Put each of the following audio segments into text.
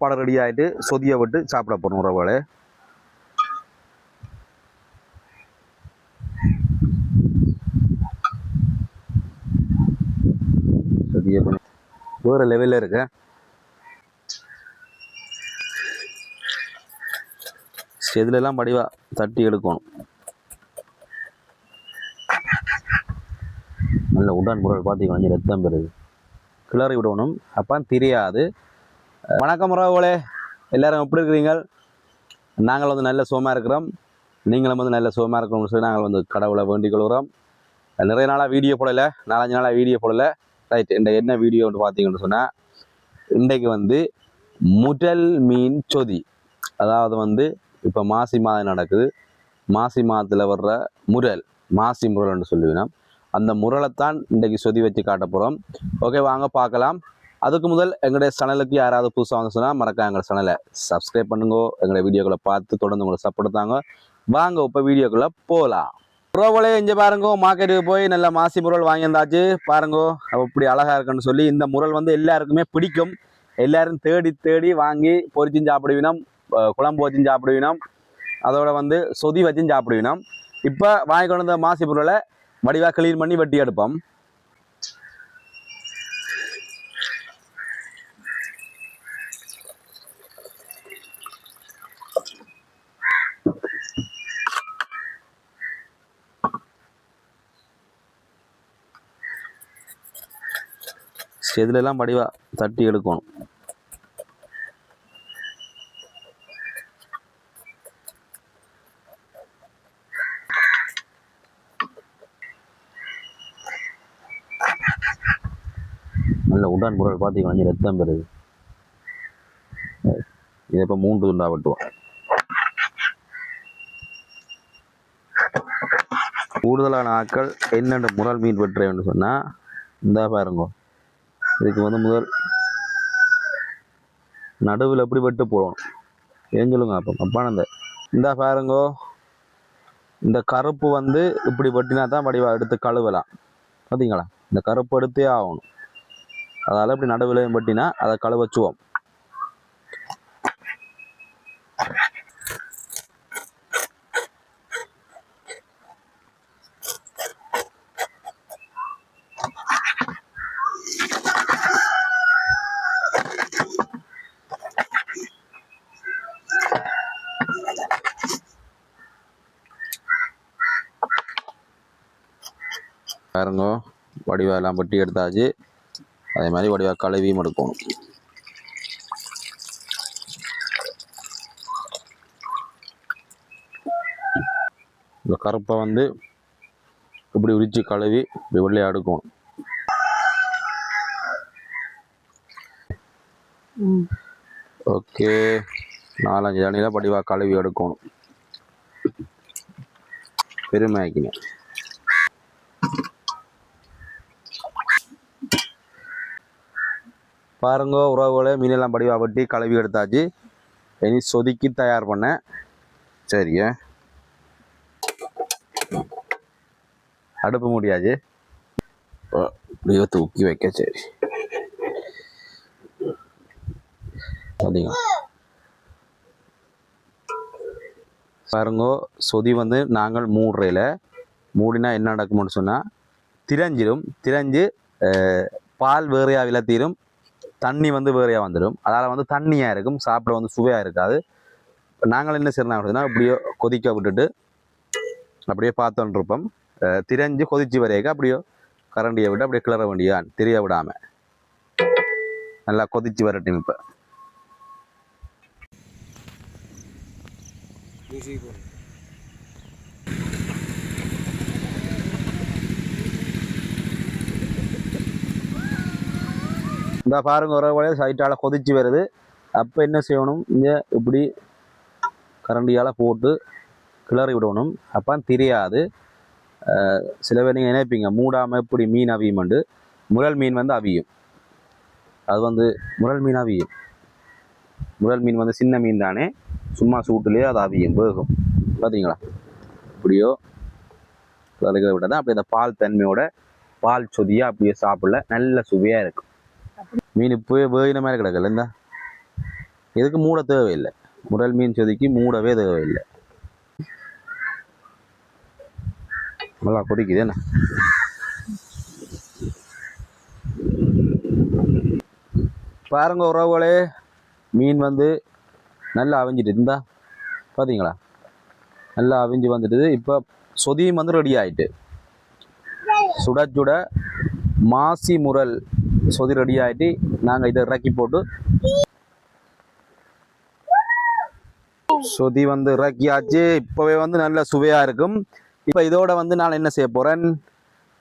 சாப்பாடு ரெடி ஆகிட்டு சொதியை விட்டு சாப்பிட போகிறோம் உறவுகளே. சொதியை பண்ணி வேறு லெவலில் இருக்கு. இதுலெல்லாம் படிவா தட்டி எடுக்கணும். நல்ல உடான் முறை பார்த்தீங்கன்னா ரத்தம் பெறுது. கிளறி விடணும். அப்போ தெரியாது. வணக்கம் உறவுகளே. எல்லாரும் எப்படி இருக்கிறீங்க? நாங்கள் வந்து நல்ல சுகமாக இருக்கிறோம். நீங்களும் வந்து நல்ல சுகமாக இருக்கணும்னு சொல்லி நாங்கள் வந்து கடவுளை வேண்டிக் கொள்கிறோம். நிறைய நாளாக வீடியோ போடலை. நாலஞ்சு நாளாக வீடியோ போடலை. ரைட் இந்த என்ன வீடியோன்னு பார்த்தீங்கன்னு சொன்னால் இன்றைக்கு வந்து முதல் மீன் சொதி. அதாவது வந்து இப்போ மாசி மாதம் நடக்குது. மாசி மாதத்தில் வர்ற முரல் மாசி முரல்னு சொல்லுவேன். அந்த முரலைத்தான் இன்றைக்கு சொதி வச்சு காட்ட போகிறோம் ஓகே வாங்க பார்க்கலாம். அதுக்கு முதல் எங்களுடைய சேனலுக்கு யாராவது புதுசாக வாங்க சொன்னால் மறக்காம எங்கள் சேனலை சப்ஸ்கிரைப் பண்ணுங்க. எங்களுடைய வீடியோக்களை பார்த்து தொடர்ந்து உங்களை சப்போர்ட் தாங்க. வாங்க இப்போ வீடியோக்குள்ளே போகலாம் புறவளே இங்கே பாருங்க மார்க்கெட்டுக்கு போய் நல்ல மாசி முரல் வாங்கியிருந்தாச்சு. பாருங்கோ அப்படி அழகாக இருக்குன்னு சொல்லி இந்த முரல் வந்து எல்லாருக்குமே பிடிக்கும். எல்லாரும் தேடி தேடி வாங்கி பொரிச்சும் சாப்பிடுவினோம் குழம்பு வச்சும் சாப்பிடுவினோம் அதோட வந்து சொதி வச்சும் சாப்பிடுவினோம் இப்போ வாங்கி கொண்டு வந்த மாசி பொருளை வடிவாக கிளீன் பண்ணி வெட்டி எடுப்போம். எதுலெல்லாம் படிவா தட்டி எடுக்கணும்? நல்ல உடன் குரல் பார்த்து கொஞ்சம் ரத்தம் பெறுது. இதை இப்போ மூன்று துண்டா வெட்டுவோம். கூடுதலான ஆட்கள் என்னென்ன முரல் மீன் வெட்டுறேன்னு சொன்னால் இந்த பாருங்க. இதுக்கு வந்து முதல் நடுவில் எப்படி வெட்டு போகணும் ஏன் சொல்லுங்க அப்போ அப்பானந்த. இந்த பாருங்கோ. இந்த கருப்பு வந்து இப்படி வெட்டினா தான் வடிவாக எடுத்து கழுவலாம். பார்த்தீங்களா இந்த கருப்பு எடுத்தே ஆகணும். அதால் இப்படி நடுவில் வெட்டினா அதை கழுவச்சுவோம் பாருங்க. வடிவா எல்லாம் வெட்டி எடுத்தாச்சு. அதே மாதிரி வடிவா கழுவியும் எடுக்கணும் இந்த கருப்பை வந்து இப்படி உரிச்சு கழுவி இப்படி வெள்ளையா அடுக்கணும் ஓகே. நாலஞ்சு தண்ணியில் வடிவா கழுவி எடுக்கணும். பெருமையாக்கினேன். பாருங்க உறவுகளே மீனெல்லாம் படிவா பட்டி கழுவி எடுத்தாச்சு. இனி சொதுக்கி தயார் பண்ணேன் சரிங்க அடுப்பு முடியாது இப்படியோ தூக்கி வைக்க சரி. பார்த்தீங்க பாருங்க சொதி வந்து நாங்கள் மூடுறையில் மூடினா என்ன நடக்கும்னு சொன்னால் திரஞ்சிரும். திரஞ்சு பால் வேறையாக விலத்திரும். தண்ணி வந்து வேறையாக வந்துடும் அதால் வந்து தண்ணியாக இருக்கும் சாப்பிட வந்து சுவையாக இருக்காது. நாங்கள் என்ன செய்யணும் அப்படின்னா அப்படியே கொதிக்க விட்டுட்டு அப்படியே பார்த்தோன்ருப்போம் இருப்போம் கொதிச்சு வரையக்க அப்படியே கரண்டியை விட்டு அப்படியே கிளற வேண்டியான் தெரிய விடாமல் நல்லா கொதிச்சு வரட்டும் இப்போ. இந்த பாருங்க ஒரு வழியாக சைட்டால் கொதிச்சு வருது. அப்போ என்ன செய்யணும்? இங்கே இப்படி கரண்டியால் போட்டு கிளறி விடணும். அப்போ தெரியாது. சில பேர் நீங்கள் நினைப்பீங்க மூடாமல் இப்படி மீன் அவியுமெண்டு முரல் மீன் வந்து அவியும். அது வந்து முரல் மீன் அவியும். முரல் மீன் வந்து சின்ன மீன் தானே. சும்மா சூட்டுலேயே அது அவியும் வேகும். பார்த்தீங்களா இப்படியோ கிளறி விட்டால் தான் அப்படி அந்த பால் தன்மையோட பால் சொதியாக அப்படியே சாப்பிடல. நல்ல சுவையாக இருக்கும் மீன் இப்போவே வேகின மாதிரி கிடக்கல இந்த. இதுக்கு மூட தேவையில்லை. முரல் மீன் சொதிக்கு மூடவே தேவையில்லை. நல்லா கொதிக்குது என்ன? பாருங்க உறவுகளே மீன் வந்து நல்லா அவிஞ்சிட்டு இருந்தா பார்த்தீங்களா நல்லா அவிஞ்சு வந்துட்டு இப்போ சொதியும் வந்து ரெடி ஆயிட்டு. சுட சுட மாசி முரல் சொதி ரெடி ஆயிட்டு நாங்கள் இதை இறக்கி போட்டு சொதி வந்து இறக்கியாச்சு. இப்போவே வந்து நல்ல சுவையாக இருக்கும். இப்போ இதோட வந்து நான் என்ன செய்ய போகிறேன்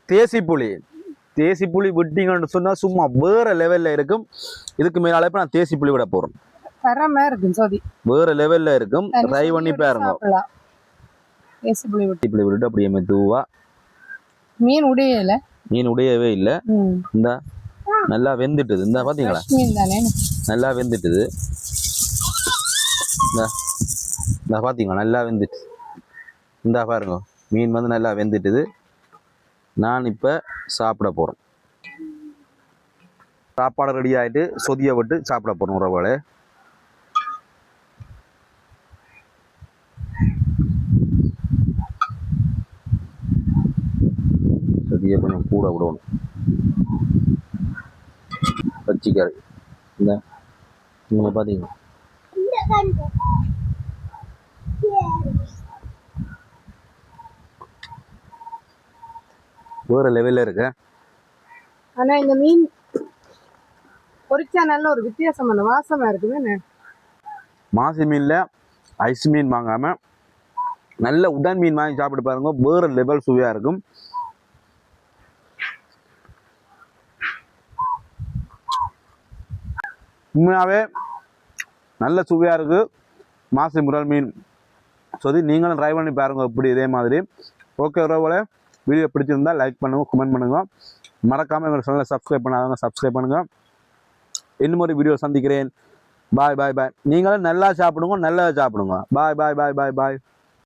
தேசி புளி. தேசி புளி விட்டீங்கன்னு சொன்னால் சும்மா வேறு லெவலில் இருக்கும். இதுக்கு மேலே இப்போ நான் தேசி புளி விட போகிறேன் தரமா இருக்கும் சோதி. வேறு லெவலில் இருக்கும். ட்ரை பண்ணி பாருங்க. ஏசி புளி விட்டு. தேசி புளி விட்டு அப்படியே மெதுவாக மீன் உடையல மீன் உடையவே இல்லை. இந்த. நல்லா வெந்துட்டுது. இந்த பார்த்தீங்களா நல்லா வெந்துட்டுது. இந்த இந்த பார்த்தீங்களா நல்லா வெந்துட்டு. இந்தா பாருங்க. மீன் வந்து நல்லா வெந்துட்டுது. நான் இப்போ சாப்பிட போகிறேன் சாப்பாடு ரெடி ஆகிட்டு சொதியை விட்டு சாப்பிட போகிறோம் உறவுகளே சொதியை கொஞ்சம் கூட விடணும் பச்சிக்கறி இந்த நீங்கள் பார்த்தீங்களா வேறு லெவலில் இருக்கு. ஆனா இந்த மீன் பொரிச்சா நல்ல ஒரு வித்தியாசமான வாசமா இருக்குமே என்ன? மாசி மீனில் ஐஸ் மீன் வாங்காமல் நல்ல உடன் மீன் வாங்கி சாப்பிட்டு பாருங்க. வேறு லெவல் சுவையாக இருக்கும். உண்மையாகவே நல்ல சுவையாக இருக்குது மாசி முரல் மீன். சொல்லி நீங்களும் ட்ரை பண்ணி பாருங்கள் இப்படி இதே மாதிரி. ஓகே உறவுகளே வீடியோ பிடிச்சிருந்தா லைக் பண்ணுங்க கமெண்ட் பண்ணுங்கள் மறக்காமல் எங்கள் சேனலை சப்ஸ்கிரைப் பண்ணாதவங்க சப்ஸ்கிரைப் பண்ணுங்கள் இன்னும் ஒரு வீடியோ சந்திக்கிறேன். பாய் பாய் பாய் நீங்களும் நல்லா சாப்பிடுங்க நல்லா சாப்பிடுங்க. பாய் பாய் பாய் பாய் பாய்